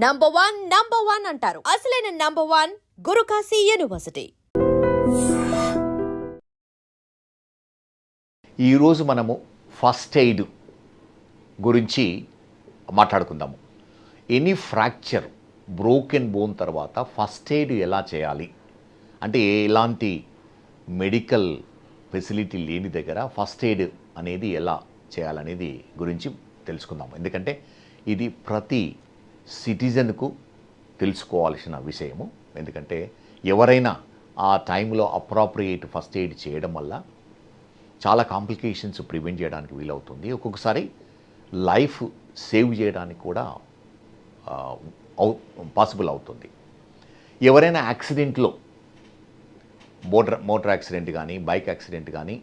Number one number one అంటారు. అసలైన number one Guru Kashi university ఈరోజు మనము ఫస్ట్ ఎయిడ్ గురించి మాట్లాడుకుందాము. ఎనీ ఫ్రాక్చర్ బ్రోకెన్ బోన్ తర్వాత ఫస్ట్ ఎయిడ్ ఎలా చేయాలి? అంటే ఎలాంటి మెడికల్ ఫెసిలిటీ లేని దగ్గర ఫస్ట్ ఎయిడ్ అనేది ఎలా చేయాలనేది గురించి తెలుసుకుందాం ఎందుకంటే ఇది ప్రతి సిటిజన్కు తెలుసుకోవాల్సిన విషయము. ఎందుకంటే ఎవరైనా ఆ టైంలో అప్రాప్రియేట్ ఫస్ట్ ఎయిడ్ చేయడం వల్ల చాలా కాంప్లికేషన్స్ ప్రివెంట్ చేయడానికి వీలవుతుంది. ఒక్కొక్కసారి లైఫ్ సేవ్ చేయడానికి కూడా అవు పాసిబుల్ అవుతుంది. ఎవరైనా యాక్సిడెంట్లో మోటార్ మోటార్ యాక్సిడెంట్ కానీ బైక్ యాక్సిడెంట్ కానీ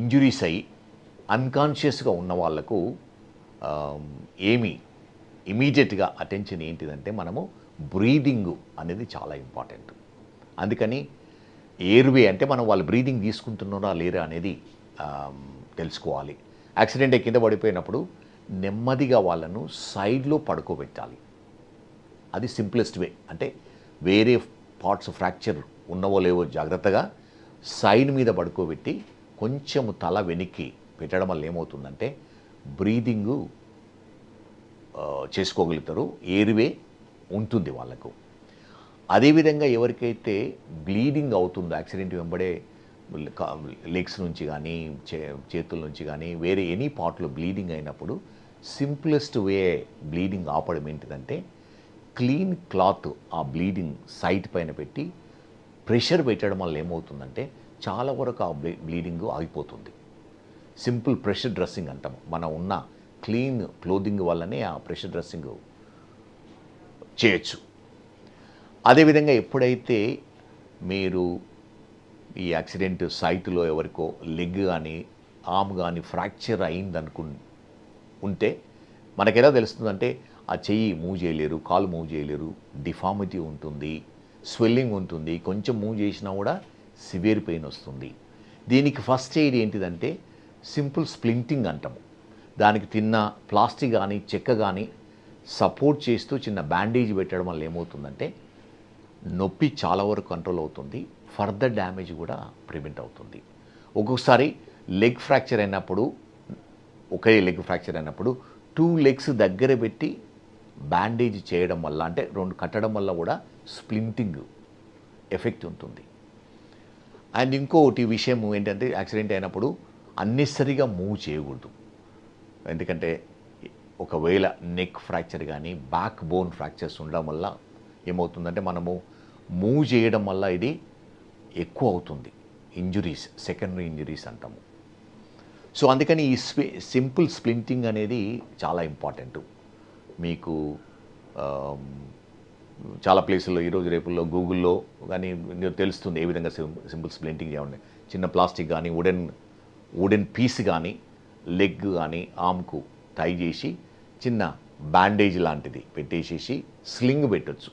ఇంజురీస్ అయ్యి అన్కాన్షియస్గా ఉన్న వాళ్ళకు ఏమి ఇమీడియట్గా అటెన్షన్ ఏంటిదంటే మనము బ్రీదింగ్ అనేది చాలా ఇంపార్టెంట్. అందుకని ఎయిర్వే అంటే మనం వాళ్ళు బ్రీదింగ్ తీసుకుంటున్నారా లేరా అనేది తెలుసుకోవాలి. యాక్సిడెంట్ అయి కింద పడిపోయినప్పుడు నెమ్మదిగా వాళ్ళను సైడ్లో పడుకోబెట్టాలి. అది సింప్లెస్ట్ వే. అంటే వేరే పార్ట్స్ ఫ్రాక్చర్ ఉన్నవో లేవో జాగ్రత్తగా సైడ్ మీద పడుకోబెట్టి కొంచెము తల వెనక్కి పెట్టడం వల్ల ఏమవుతుందంటే బ్రీదింగు చేసుకోగలుగుతారు ఎయిర్వే ఉంటుంది వాళ్ళకు. అదేవిధంగా ఎవరికైతే బ్లీడింగ్ అవుతుందో యాక్సిడెంట్ వెంబడే లెగ్స్ నుంచి కానీ చే చేతుల నుంచి కానీ వేరే ఎనీ పార్ట్లో బ్లీడింగ్ అయినప్పుడు సింప్లెస్ట్ వే బ్లీడింగ్ ఆపడం ఏంటిదంటే క్లీన్ క్లాత్ ఆ బ్లీడింగ్ సైట్ పైన పెట్టి ప్రెషర్ పెట్టడం వల్ల ఏమవుతుందంటే చాలా వరకు ఆ బ్లీ బ్లీడింగ్ ఆగిపోతుంది. సింపుల్ ప్రెషర్ డ్రెస్సింగ్ అంటాము మనం ఉన్న క్లీన్ క్లోదింగ్ వల్లనే ఆ ప్రెషర్ డ్రెస్సింగ్ చేయొచ్చు. అదేవిధంగా ఎప్పుడైతే మీరు ఈ యాక్సిడెంట్ సైట్లో ఎవరికో లెగ్ కానీ ఆమ్ కానీ ఫ్రాక్చర్ అయిందనుకు ఉంటే మనకు ఎలా తెలుస్తుందంటే ఆ చెయ్యి మూవ్ చేయలేరు కాలు మూవ్ చేయలేరు డిఫార్మిటీ ఉంటుంది స్వెల్లింగ్ ఉంటుంది కొంచెం మూవ్ చేసినా కూడా సివియర్ పెయిన్ వస్తుంది. దీనికి ఫస్ట్ ఎయిడ్ ఏంటిదంటే సింపుల్ స్ప్లింటింగ్ అంటాము దానికి తిన్న ప్లాస్టిక్ కానీ చెక్క కానీ సపోర్ట్ చేస్తూ చిన్న బ్యాండేజ్ పెట్టడం వల్ల ఏమవుతుందంటే నొప్పి చాలా వరకు కంట్రోల్ అవుతుంది. ఫర్దర్ డ్యామేజ్ కూడా ప్రివెంట్ అవుతుంది. ఒక్కొక్కసారి లెగ్ ఫ్రాక్చర్ అయినప్పుడు ఒకే లెగ్ ఫ్రాక్చర్ అయినప్పుడు టూ లెగ్స్ దగ్గర పెట్టి బ్యాండేజ్ చేయడం వల్ల అంటే రెండు కట్టడం వల్ల కూడా స్ప్లింటింగ్ ఎఫెక్ట్ ఉంటుంది. అండ్ ఇంకోటి విషయం ఏంటంటే యాక్సిడెంట్ అయినప్పుడు అన్నెసరిగా మూవ్ చేయకూడదు. ఎందుకంటే ఒకవేళ నెక్ ఫ్రాక్చర్ కానీ బ్యాక్ బోన్ ఫ్రాక్చర్స్ ఉండడం వల్ల ఏమవుతుందంటే మనము మూవ్ చేయడం వల్ల ఇది ఎక్కువ అవుతుంది. ఇంజురీస్ సెకండరీ ఇంజురీస్ అంటాము. సో అందుకని ఈ స్పి సింపుల్ స్ప్లింటింగ్ అనేది చాలా ఇంపార్టెంట్ మీకు చాలా ప్లేసుల్లో ఈరోజు రేపుల్లో గూగుల్లో కానీ తెలుస్తుంది ఏ విధంగా సింపుల్ స్ప్లింటింగ్ చేయండి చిన్న ప్లాస్టిక్ కానీ వుడెన్ వుడెన్ పీస్ కానీ లెగ్ కానీ ఆమ్కు టై చేసి చిన్న బ్యాండేజ్ లాంటిది పెట్టేసేసి స్లింగ్ పెట్టచ్చు.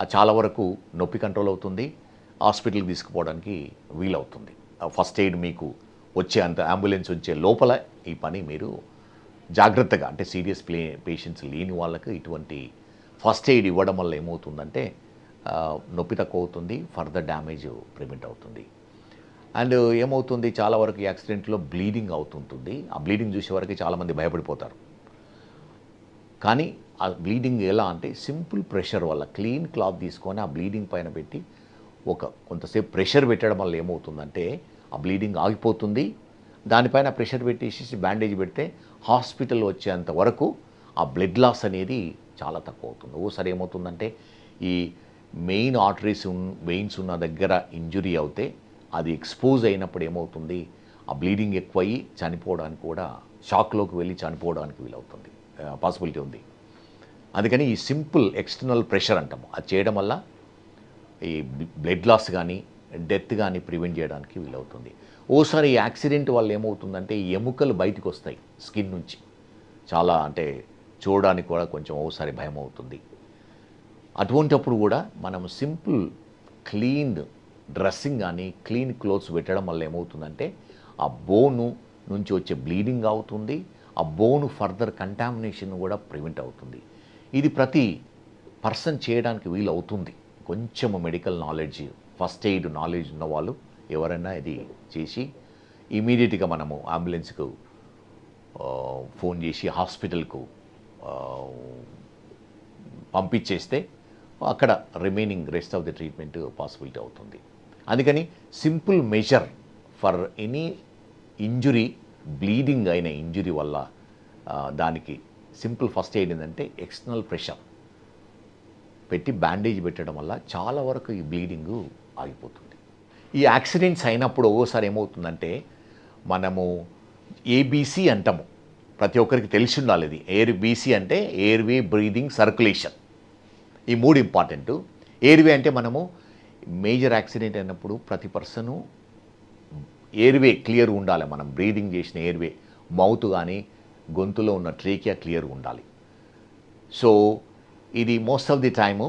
అది చాలా వరకు నొప్పి కంట్రోల్ అవుతుంది. హాస్పిటల్కి తీసుకుపోవడానికి వీలవుతుంది. ఫస్ట్ ఎయిడ్ మీకు వచ్చే అంత అంబులెన్స్ వచ్చే లోపల ఈ పని మీరు జాగ్రత్తగా అంటే సీరియస్ ప్లే పేషెంట్స్ లేని వాళ్ళకి ఇటువంటి ఫస్ట్ ఎయిడ్ ఇవ్వడం వల్ల ఏమవుతుందంటే నొప్పి తక్కువ అవుతుంది ఫర్దర్ డ్యామేజ్ ప్రివెంట్ అవుతుంది. అండ్ ఏమవుతుంది? చాలా వరకు యాక్సిడెంట్లో బ్లీడింగ్ అవుతుంటుంది. ఆ బ్లీడింగ్ చూసే వరకు చాలామంది భయపడిపోతారు. కానీ ఆ బ్లీడింగ్ ఎలా అంటే సింపుల్ ప్రెషర్ వల్ల క్లీన్ క్లాత్ తీసుకొని ఆ బ్లీడింగ్ పైన పెట్టి ఒక కొంతసేపు ప్రెషర్ పెట్టడం వల్ల ఏమవుతుందంటే ఆ బ్లీడింగ్ ఆగిపోతుంది. దానిపైన ప్రెషర్ పెట్టేసి బ్యాండేజ్ పెడితే హాస్పిటల్ వచ్చేంత వరకు ఆ బ్లడ్ లాస్ అనేది చాలా తక్కువ అవుతుంది. ఓసారి ఏమవుతుందంటే ఈ మెయిన్ ఆర్టరీస్ వెయిన్స్ ఉన్న దగ్గర ఇంజురీ అవుతే అది ఎక్స్పోజ్ అయినప్పుడు ఏమవుతుంది? ఆ బ్లీడింగ్ ఎక్కువయ్యి చనిపోవడానికి కూడా షాక్లోకి వెళ్ళి చనిపోవడానికి వీలవుతుంది. పాసిబిలిటీ ఉంది. అందుకని ఈ సింపుల్ ఎక్స్టర్నల్ ప్రెషర్ అంటాము. అది చేయడం వల్ల ఈ బ్లడ్ లాస్ కానీ డెత్ కానీ ప్రివెంట్ చేయడానికి వీలవుతుంది. ఓసారి ఈ యాక్సిడెంట్ వల్ల ఏమవుతుందంటే ఈ ఎముకలు బయటకు వస్తాయి స్కిన్ నుంచి. చాలా అంటే చూడడానికి కూడా కొంచెం ఓసారి భయం అవుతుంది అటువంటప్పుడు కూడా మనం సింపుల్ క్లీన్ డ్రెస్సింగ్ కానీ క్లీన్ క్లోత్స్ పెట్టడం వల్ల ఏమవుతుందంటే ఆ బోను నుంచి వచ్చే బ్లీడింగ్ అవుతుంది ఆ బోను ఫర్దర్ కంటామినేషన్ కూడా ప్రివెంట్ అవుతుంది. ఇది ప్రతి పర్సన్ చేయడానికి వీలు అవుతుంది కొంచెం medical knowledge first aid knowledge ఉన్న వాళ్ళు ఎవరైనా ఇది చేసి ఇమీడియట్గా మనము అంబులెన్స్కు ఫోన్ చేసి హాస్పిటల్కు పంపించేస్తే అక్కడ remaining rest of the treatment possibility అవుతుంది. అందుకని simple measure for any injury bleeding అయిన ఇంజురీ వల్ల దానికి సింపుల్ ఫస్ట్ ఎయిడ్ ఏంటంటే ఎక్స్టర్నల్ ప్రెషర్ పెట్టి బ్యాండేజ్ పెట్టడం వల్ల చాలా వరకు ఈ బ్లీడింగ్ ఆగిపోతుంది. ఈ యాక్సిడెంట్స్ అయినప్పుడు ఒక్కోసారి ఏమవుతుందంటే మనము ఏబీసీ అంటాము. ప్రతి ఒక్కరికి తెలిసి ఉండాలి ఇది. ఎయిర్ బీసీ అంటే ఎయిర్వే బ్రీదింగ్ సర్క్యులేషన్ ఈ మూడు ఇంపార్టెంట్ ఎయిర్వే అంటే మనము మేజర్ యాక్సిడెంట్ అయినప్పుడు ప్రతి పర్సను ఎయిర్వే క్లియర్ ఉండాలి. మనం బ్రీదింగ్ చేసిన ఎయిర్వే మౌత్ కానీ గొంతులో ఉన్న ట్రేకియా క్లియర్ ఉండాలి. సో ఇది మోస్ట్ ఆఫ్ ది టైము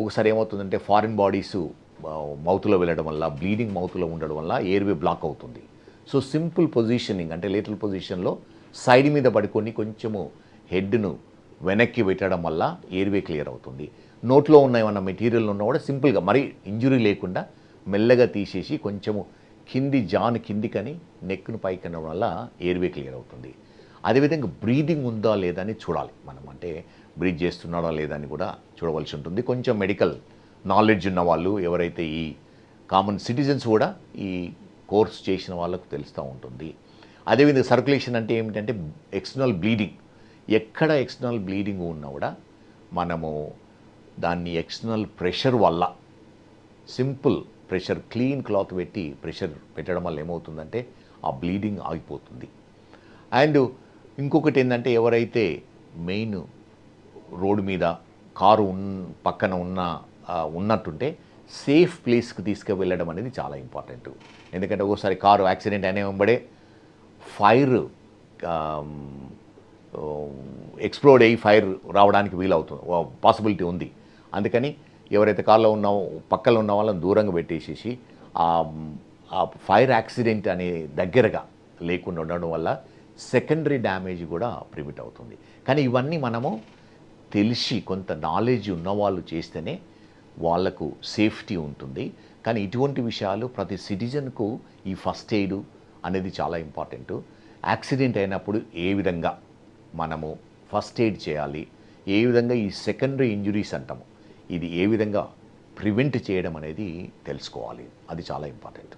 ఒకసారి ఏమవుతుందంటే ఫారిన్ బాడీస్ మౌత్లో వెళ్ళడం వల్ల బ్లీడింగ్ మౌత్లో ఉండడం వల్ల ఎయిర్వే బ్లాక్ అవుతుంది. సో సింపుల్ పొజిషనింగ్ అంటే లేటల్ పొజిషన్లో సైడ్ మీద పడుకొని కొంచెము హెడ్ను వెనక్కి పెట్టడం వల్ల ఎయిర్వే క్లియర్ అవుతుంది. నోట్లో ఉన్న ఏమన్నా మెటీరియల్ ఉన్నా కూడా సింపుల్గా మరీ ఇంజురీ లేకుండా మెల్లగా తీసేసి కొంచెము కింది జాన్ కిందికని నెక్ను పైకనడం వల్ల ఎయిర్వే క్లియర్ అవుతుంది. అదేవిధంగా బ్రీదింగ్ ఉందా లేదా అని చూడాలి మనం. అంటే బ్రీత్ చేస్తున్నాడా లేదా అని కూడా చూడవలసి ఉంటుంది. కొంచెం మెడికల్ నాలెడ్జ్ ఉన్న వాళ్ళు ఎవరైతే ఈ కామన్ సిటిజన్స్ కూడా ఈ కోర్స్ చేసిన వాళ్ళకు తెలుస్తూ ఉంటుంది. అదేవిధంగా సర్క్యులేషన్ అంటే ఏమిటంటే ఎక్స్టర్నల్ బ్లీడింగ్. ఎక్కడ ఎక్స్టర్నల్ బ్లీడింగ్ ఉన్నా కూడా మనము దాన్ని ఎక్స్టర్నల్ ప్రెషర్ వల్ల సింపుల్ ప్రెషర్ క్లీన్ క్లాత్ పెట్టి ప్రెషర్ పెట్టడం వల్ల ఏమవుతుందంటే ఆ బ్లీడింగ్ ఆగిపోతుంది. అండ్ ఇంకొకటి ఏంటంటే ఎవరైతే మెయిన్ రోడ్డు మీద కారు ఉన్ పక్కన ఉన్న ఉన్నట్టుంటే సేఫ్ ప్లేస్కి తీసుకువెళ్ళడం అనేది చాలా ఇంపార్టెంట్ ఎందుకంటే ఒకసారి కారు యాక్సిడెంట్ అయిన వెంబడే ఫైర్ ఎక్స్ప్లోడ్ అయ్యి ఫైర్ రావడానికి వీలవుతుంది పాసిబిలిటీ ఉంది. అందుకని ఎవరైతే కార్లో ఉన్న పక్కలో ఉన్న వాళ్ళని దూరంగా పెట్టేసేసి ఆ ఫైర్ యాక్సిడెంట్ అనే దగ్గరగా లేకుండా ఉండడం వల్ల సెకండరీ డ్యామేజ్ కూడా ప్రిమిట్ అవుతుంది. కానీ ఇవన్నీ మనము తెలిసి కొంత నాలెడ్జ్ ఉన్నవాళ్ళు చేస్తేనే వాళ్ళకు సేఫ్టీ ఉంటుంది. కానీ ఇటువంటి విషయాలు ప్రతి సిటిజన్కు ఈ ఫస్ట్ ఎయిడ్ అనేది చాలా ఇంపార్టెంట్. యాక్సిడెంట్ అయినప్పుడు ఏ విధంగా మనము ఫస్ట్ ఎయిడ్ చేయాలి. ఏ విధంగా ఈ సెకండరీ ఇంజురీస్ అంటాము? ఇది ఏ విధంగా ప్రివెంట్ చేయడం అనేది తెలుసుకోవాలి. అది చాలా ఇంపార్టెంట్